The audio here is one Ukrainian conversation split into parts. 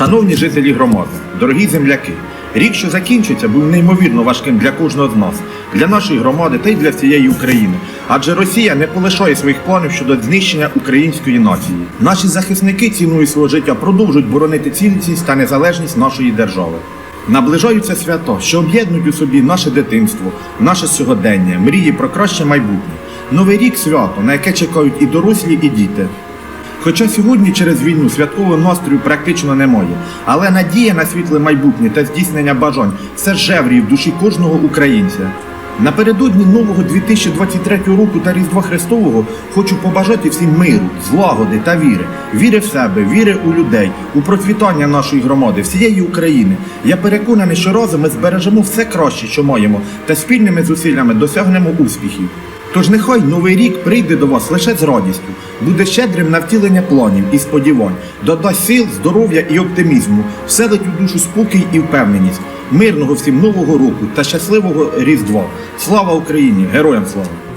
Шановні жителі громади, дорогі земляки, рік, що закінчиться, був неймовірно важким для кожного з нас, для нашої громади та й для всієї України. Адже Росія не полишає своїх планів щодо знищення української нації. Наші захисники ціною свого життя продовжують боронити цілісність та незалежність нашої держави. Наближаються свято, що об'єднують у собі наше дитинство, наше сьогодення, мрії про краще майбутнє. Новий рік свято, на яке чекають і дорослі, і діти. Хоча сьогодні через війну святкового настрою практично немає, але надія на світле майбутнє та здійснення бажань все жевріє в душі кожного українця. Напередодні нового 2023 року та Різдва Христового хочу побажати всім миру, злагоди та віри, віри в себе, віри у людей, у процвітання нашої громади, всієї України. Я переконаний, що разом ми збережемо все краще, що маємо, та спільними зусиллями досягнемо успіхів. Тож нехай новий рік прийде до вас лише з радістю, буде щедрим на втілення планів і сподівань, додасть сил, здоров'я і оптимізму, вселить у душу спокій і впевненість, мирного всім нового року та щасливого Різдва. Слава Україні! Героям слава!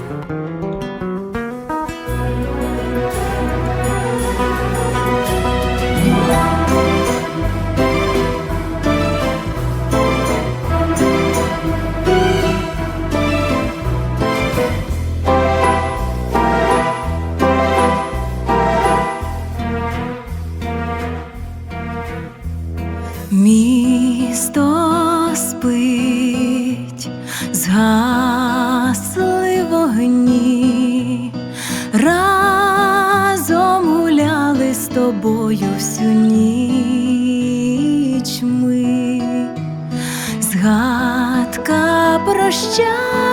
我想。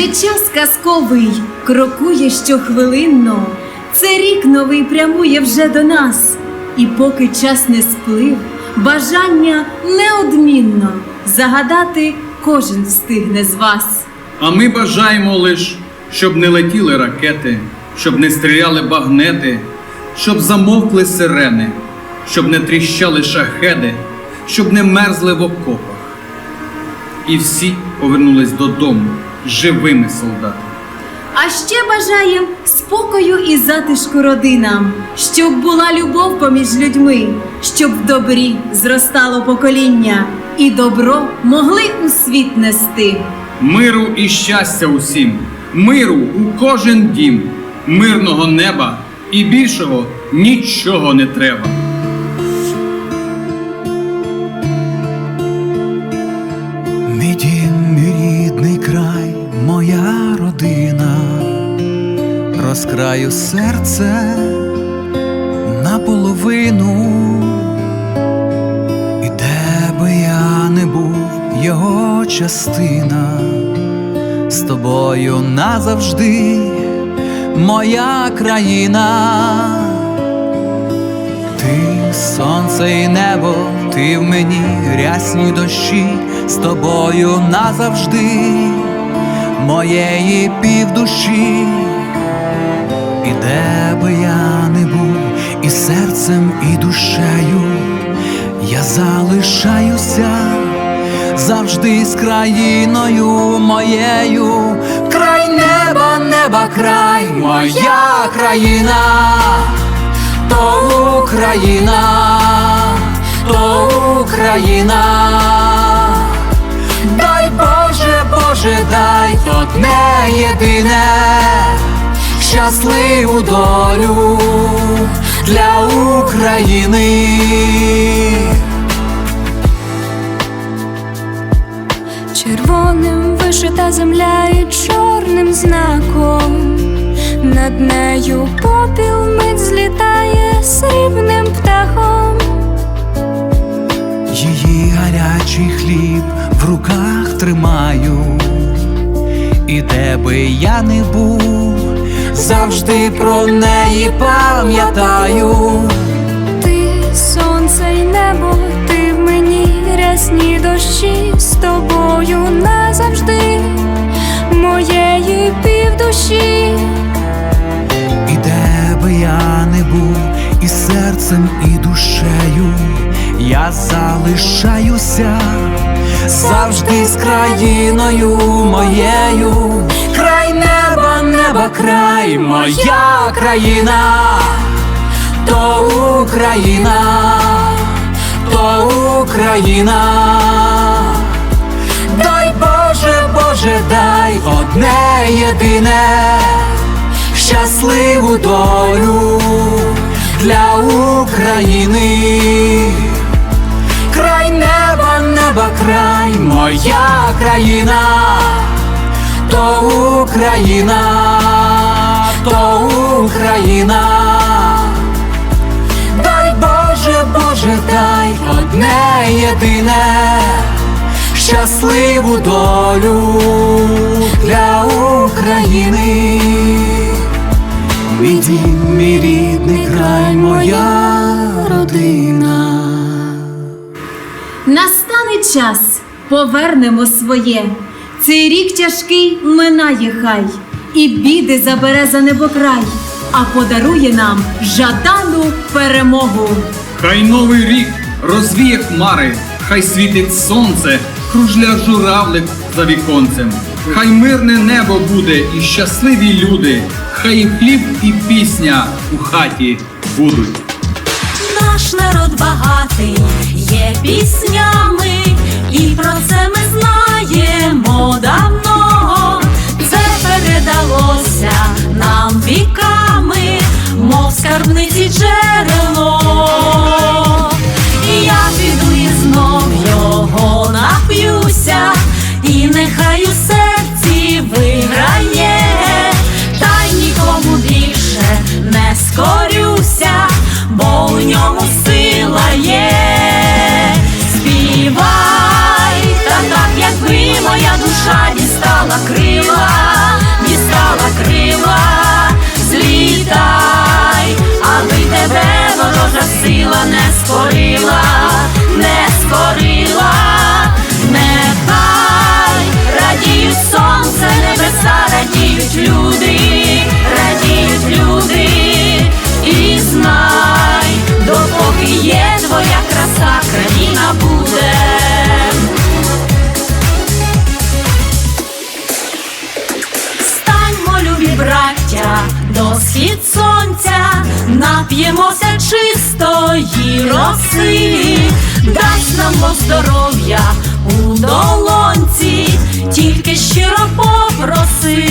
Вже час казковий крокує щохвилинно. Це рік новий прямує вже до нас. І поки час не сплив, бажання неодмінно загадати кожен встигне з вас. А ми бажаємо лиш, щоб не летіли ракети, щоб не стріляли багнети, щоб замовкли сирени, щоб не тріщали шахеди, щоб не мерзли в окопах. І всі повернулись додому живими солдатами. А ще бажаєм спокою і затишку родинам, щоб була любов поміж людьми, щоб в добрі зростало покоління, і добро могли у світ нести. Миру і щастя усім, миру у кожен дім, мирного неба і більшого нічого не треба. Розкраю серце наполовину, і де би я не був, його частина, з тобою назавжди, моя країна. Ти сонце і небо, ти в мені рясні дощі, з тобою назавжди, моєї півдуші, і де би я не був, і серцем, і душею, я залишаюся завжди з країною моєю, край неба, неба, край, моя країна то Україна, то Україна, дай Боже, Боже, дай одне єдине, щасливу долю для України. Червоним вишита земля і чорним знаком. Над нею попіл мить злітає срібним птахом. Її гарячий хліб в руках тримаю, і де би я не був, завжди про неї пам'ятаю. Ти сонце й небо, ти в мені рясні дощі з тобою назавжди, моєї півдуші. І де би я не був, і серцем, і душею я залишаюся завжди з країною моєю, край неба, неба, край, моя країна, то Україна, то Україна. Дай Боже, Боже, дай одне єдине щасливу долю для України. Край моя країна, то Україна, то Україна. Дай Боже, Боже, дай одне єдине щасливу долю для України. Мій дім, мій рідний край, моя родина. Час, повернемо своє. Цей рік тяжкий минає хай, і біди забере за небокрай, а подарує нам жадану перемогу. Хай новий рік розвіє хмари, хай світить сонце, кружля журавлик за віконцем. Хай мирне небо буде і щасливі люди, хай і хліб і пісня у хаті будуть. Наш народ багатий є піснями, і про це ми знаємо давно. Це передалося нам віками, мов скарбниці джерело. Дасть здоров'я у долонці, тільки щиро попроси,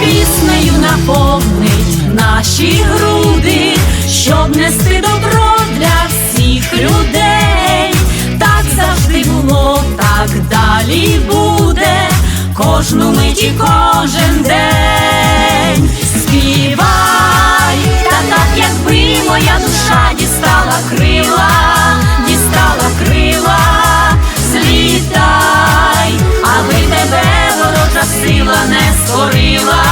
піснею наповнить наші груди, щоб нести добро для всіх людей. Так завжди було, так далі буде. Кожну мить кожен день співай, та так, якби моя душа дістала крила, не скорила,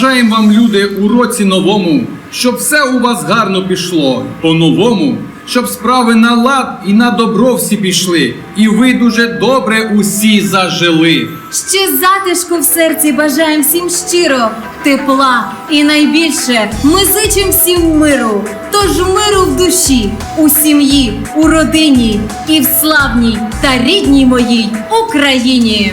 Бажаємо вам, люди, у році новому, щоб все у вас гарно пішло, по-новому, щоб справи на лад і на добро всі пішли, і ви дуже добре усі зажили. Ще затишку в серці бажаємо всім щиро, тепла і найбільше ми зичим всім миру. Тож миру в душі, у сім'ї, у родині і в славній та рідній моїй Україні.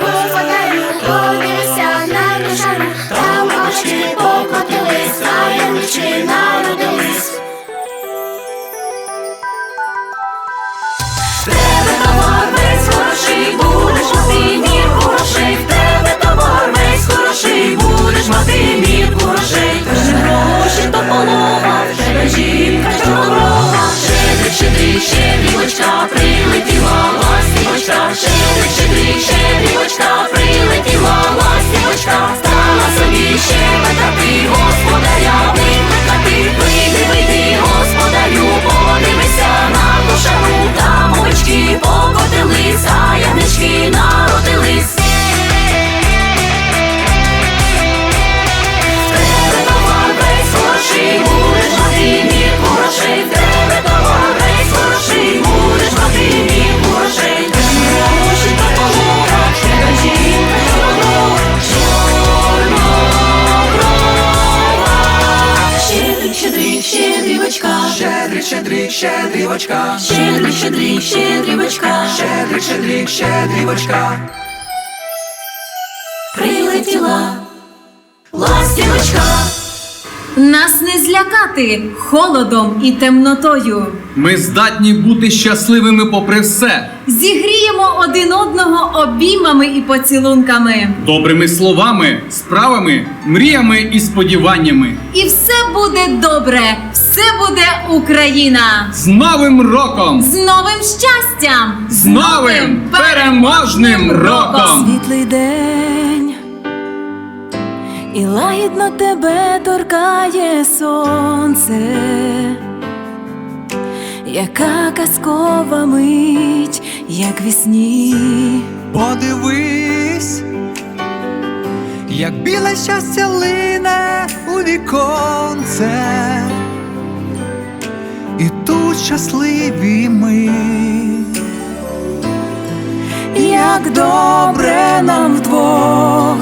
Щедрик, щедрик, щедрівочка. щедрик, щедрик, щедрівочка. Прилетіла ластівочка. Нас не злякати холодом і темнотою. Ми здатні бути щасливими попри все, Зігріємо один одного обіймами і поцілунками. добрими словами, справами, мріями і сподіваннями. І все буде добре, все буде Україна! З Новим роком! З новим щастям! З новим переможним роком! світлий день, і лагідно тебе торкає сонце, яка казкова мить, як вісні. Подивись, як біле щастя лине у віконце, і тут щасливі ми. Як добре нам вдвох,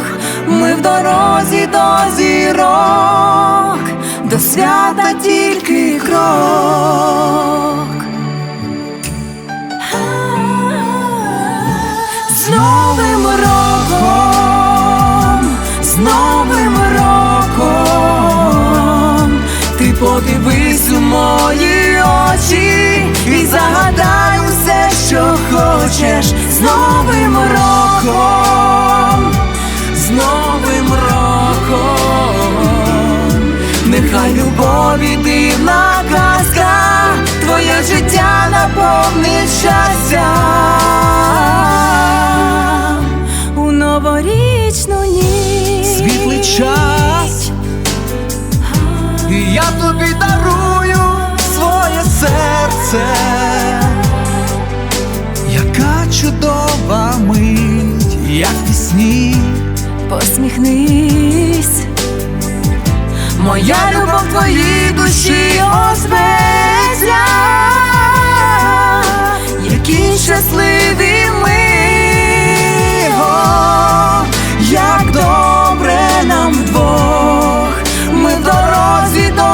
ми в дорозі до зірок, до свята тільки крок. Подивись у мої очі і загадай усе, що хочеш. З новим роком, з новим роком, нехай любові дивна казка, твоє життя наповнить щастя. У новорічну ніч. Світлий час, я тобі дарую своє серце, яка чудова мить, як пісні. Посміхнись, моя любов твоїй душі озветься, які щасливі ми, як добре нам вдвох, ми дорозі до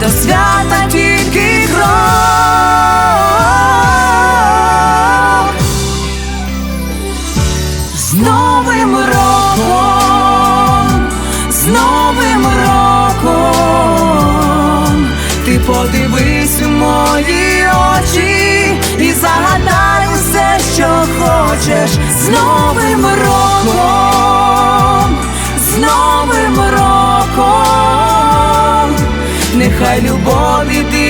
до свята тільки крок. З новим роком, з новим роком, ти подивись у мої очі і загадай усе, що хочеш, з новим роком, з новим любові дивна